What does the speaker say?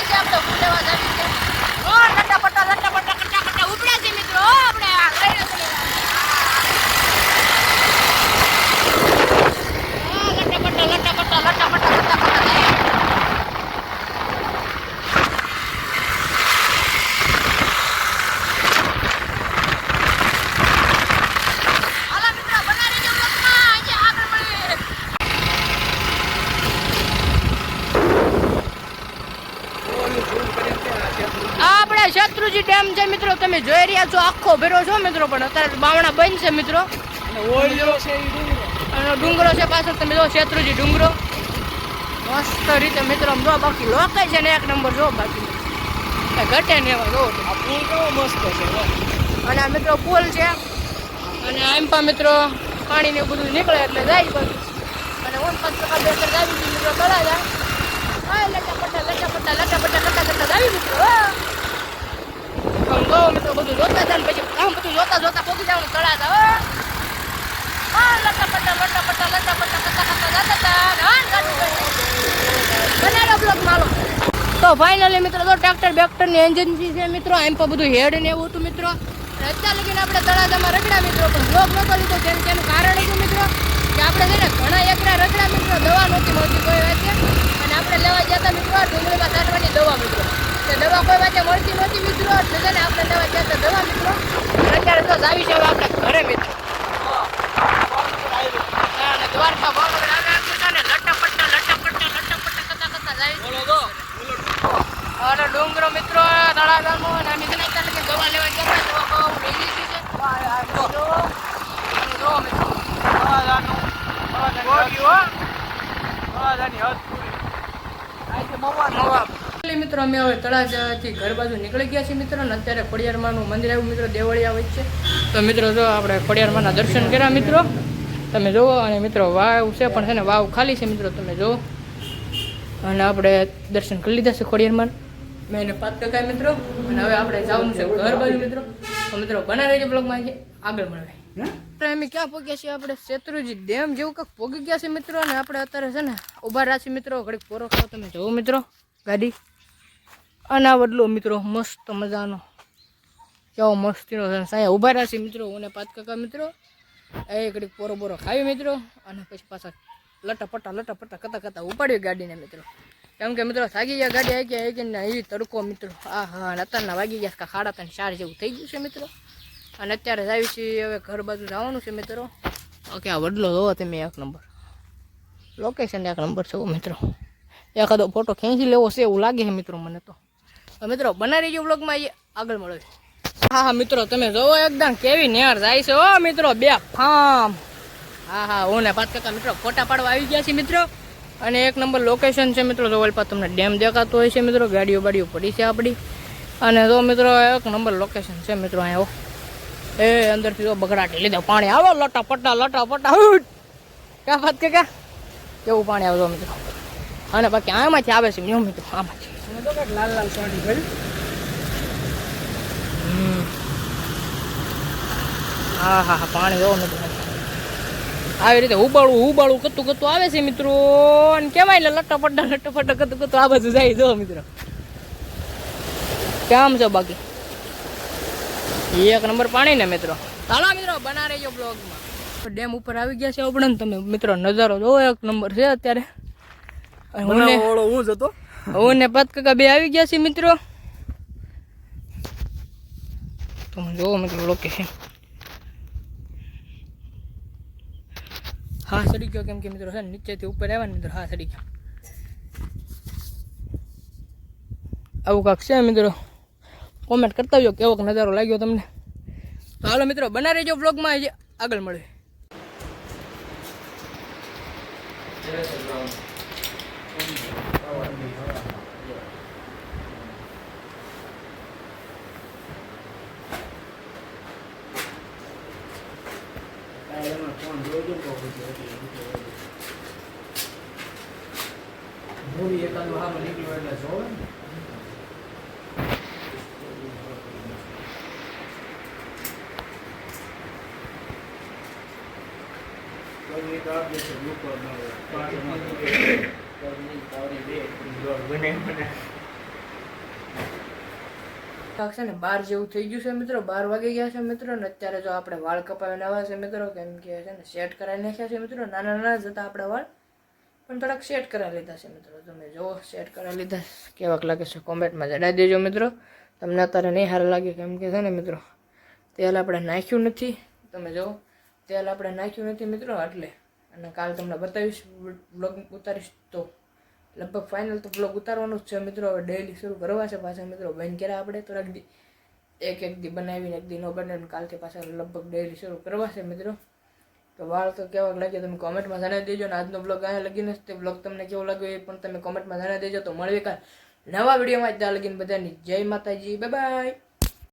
છે આપણે ફૂલેવા જવી શત્રુજી ડેમ છે મિત્રો તમે જોઈ રહ્યા છો આખો ભેરો છો મિત્રો પણ અત્યારે બાવણા બંધ છે મિત્રો અને ડુંગરો અને ડુંગરો છે પાછળ તમે જો શત્રુજી ડુંગરો મસ્ત રીતે મિત્રો જો બાકી લોકાય છે ને એક નંબર જો બાકી ઘટે ને એવા જો પુલ કેવો મસ્ત છે અને આ મિત્રો પુલ છે અને આમ પણ મિત્રો પાણી ને બધું નીકળે એટલે જાય બધું અને ઓન પાંચ ટકા બે ટકા આવી મિત્રો તળા જાય લટા પટ્ટા લટા પટ્ટા લટા પટ્ટા લટા લટા આવી મિત્રો બધું જોતા જાય પછી આમ બધું જોતા જોતા પોગી જવાનું તળા લટા લટા લટા જતા હતા માલો તો ફાઇનલી મિત્રો તો ટ્રેક્ટર બેક્ટરની એજન્સી છે મિત્રો, એમ પણ બધું હેડ ને એવું હતું મિત્રો. અત્યાર લગીને આપણે તળાજામાં રગડા મિત્રો, પણ બ્લોક નતો લીધો તેમ તેનું કારણ હતું મિત્રો, કે આપણે છે ને ઘણા એકરા રગડા મિત્રો દવા નહોતી મળતી કોઈ વાતે. અને આપણે લેવા હતા મિત્રો ડુંગળીમાં છાંટવાની દવા મિત્રો તે મળતી નહોતી મિત્રો. એટલે ને આપણે લેવા ગયા હતા દવા મિત્રો. અત્યારે તો જાવી છે હવે આપણે તો ડુંગરો મિત્રો, તળાગામો, અને અમે લગી દવા લેવા ગયા છે. અને જો મિત્રો તળાજાનું તળાજાની હદ. મિત્રો અમે હવે તળાજાથી ઘર બાજુ નીકળી ગયા છીએ મિત્રો અને અત્યારે ખોડિયારમાંનું મંદિર આવ્યું મિત્રો દેવળિયા વચ્ચે. તો મિત્રો જો આપણે ખોડિયારમાંના દર્શન કર્યા મિત્રો તમે જુઓ અને મિત્રો વાવ છે પણ છે ને વાવ ખાલી છે મિત્રો તમે જુઓ. અને આપણે દર્શન કરી લીધા છે ખોડિયારમાં મેં એને પાંચ ટકા મિત્રો અને હવે આપણે જવાનું છે ઘર બાજુ મિત્રો. તો મિત્રો બના રહેજો બ્લોગમાં આગળ મળે તો અમે ક્યાં પહોંચ્યા છીએ આપણે? શેત્રુજી ડેમ જેવું કંઈક પહોંચી ગયા છે મિત્રો અને આપણે અત્યારે છે ને ઊભા રહ્યા છીએ મિત્રો ઘડીક પોરો ખાવ તમે જુઓ મિત્રો ગાડી. અને આ બદલો મિત્રો, મસ્ત મજાનો. કેવો મસ્તીનો છે. સાયા ઊભા છીએ મિત્રો, હું ને પાંચ કાકા મિત્રો. એ ઘડીક પોરો બોરો ખાવી મિત્રો, અને પછી પાછા લટા લટાપટા લટા પટ્ટા કરતા કતા ઉપાડ્યું ગાડીને મિત્રો. કેમ કે મિત્રો, થાકી ગયા, ગાડી આવી ગયા આવી ને એ તડકો મિત્રો. આ, હા અત્યારના વાગી ગયા કા ખાડા તને ચાર જેવું થઈ ગયું છે મિત્રો. અને અત્યારે આવી છીએ હવે ઘર બાજુ જવાનું છે મિત્રો. ઓકે, આ વડલો જોવો તમે એક નંબર. લોકેશન એક નંબર છે મિત્રો. એકાદો ફોટો ખેંચી લેવો છે એવું લાગે છે મિત્રો મને તો. મિત્રો બનાવી રહીજો બ્લોગમાં આગળ મળે. હા હા, મિત્રો, તમે જોવો એકદમ કેવી નેર જાય છે ઓ મિત્રો, બે ફામ. હા હા, હું ને પાંચ કાકા મિત્રો, ફોટા પાડવા આવી ગયા છે મિત્રો. અને એક નંબર લોકેશન છે, મિત્રો, જો ઓલપા તમને ડેમ દેખાતો હોય છે, મિત્રો, ગાડીઓ બાડીઓ પડી છે આપણી અને જો મિત્રો, એક નંબર લોકેશન છે, મિત્રો, અહીંયા એ અંદરથી તો બગડાટી લીધો, પાણી આવે લોટા પટ્ટા લટા પટ્ટા ક્યાં વાત કે ક્યાં? કેવું પાણી આવજો મિત્રો. અને બાકી આમાંથી આવે છે મિત્રો, આમાંથી. લાલ લાલ સાડી ભરી. હા હા હા પાણી જોવો મિત્રો આવી રીતે ઉબાળું ઉબાળું કતું કતું આવે છે મિત્રો. અને કેવાય ને લટ્ટા પડ્ડા લટ્ટા પડ્ડા કતું કતું આ બાજુ જાય જો મિત્રો. કેમ છે બાકી? એક નંબર પાણી ને મિત્રો. ચાલો મિત્રો બના રહેજો બ્લોગમાં. ડેમ ઉપર આવી ગયા છે આપણે તમે મિત્રો નજારો જોવો એક નંબર છે અત્યારે. અને હું હું જતો હું પત કાકા બે આવી ગયા છે મિત્રો. તમે જોવો મિત્રો લોકેશન હા, સડી ગયો કેમ કે મિત્રો છે નીચેથી ઉપર આવ્યા ને મિત્રો, હા, સડી ગયો. આવું કાંક છે મિત્રો. કોમેન્ટ કરતા જો કેવો નજારો લાગ્યો તમને. તો હાલો મિત્રો બના રહેજો બ્લોગમાં હજી આગળ મળે મૂવી એકાદું હારું નીકળ્યું એટલે જોવે ને. છે ને બાર જેવું થઈ ગયું છે મિત્રો. બાર વાગે ગયા છે મિત્રો ને અત્યારે જો આપણે વાળ કપાવીને આવ્યા છે મિત્રો, કેમ કે છે ને સેટ કરાવી નાખ્યા છે મિત્રો. નાના નાના જતા આપણા વાળ. પણ થોડાક સેટ કરાવી લીધા છે મિત્રો. તમે જુઓ સેટ કરાવી લીધા કેવાક લાગે છે કોમેન્ટમાં જણાવી દેજો મિત્રો. તમને અત્યારે નહીં સારું લાગે કેમ કે છે ને મિત્રો. તેલ આપણે નાખ્યું નથી. તમે જુઓ, તેલ આપણે નાખ્યું નથી મિત્રો એટલે. અને કાલ તમને બતાવીશ બ્લોગ ઉતારીશ તો. લગભગ ફાઇનલ તો બ્લોગ ઉતારવાનું જ છે મિત્રો. હવે ડેઈલી શરૂ કરવા છે પાછા મિત્રો. બંધ કર્યા આપણે? થોડાક એક એક દી બનાવીને, એક દી નો બને કાલથી પાછા લગભગ ડેલી શરૂ કરવા છે મિત્રો. તો તો કેવા લાગે તમે કોમેન્ટમાં જણાવી દેજો ને આજનો બ્લોગ અહીંયા લગીને તે બ્લોગ તમને કેવો લાગ્યો એ પણ તમે કોમેન્ટમાં જણાવી દેજો. તો મળવી કાલ નવા વિડીયોમાં ત્યાં લગીને બધાની જય માતાજી. Bye bye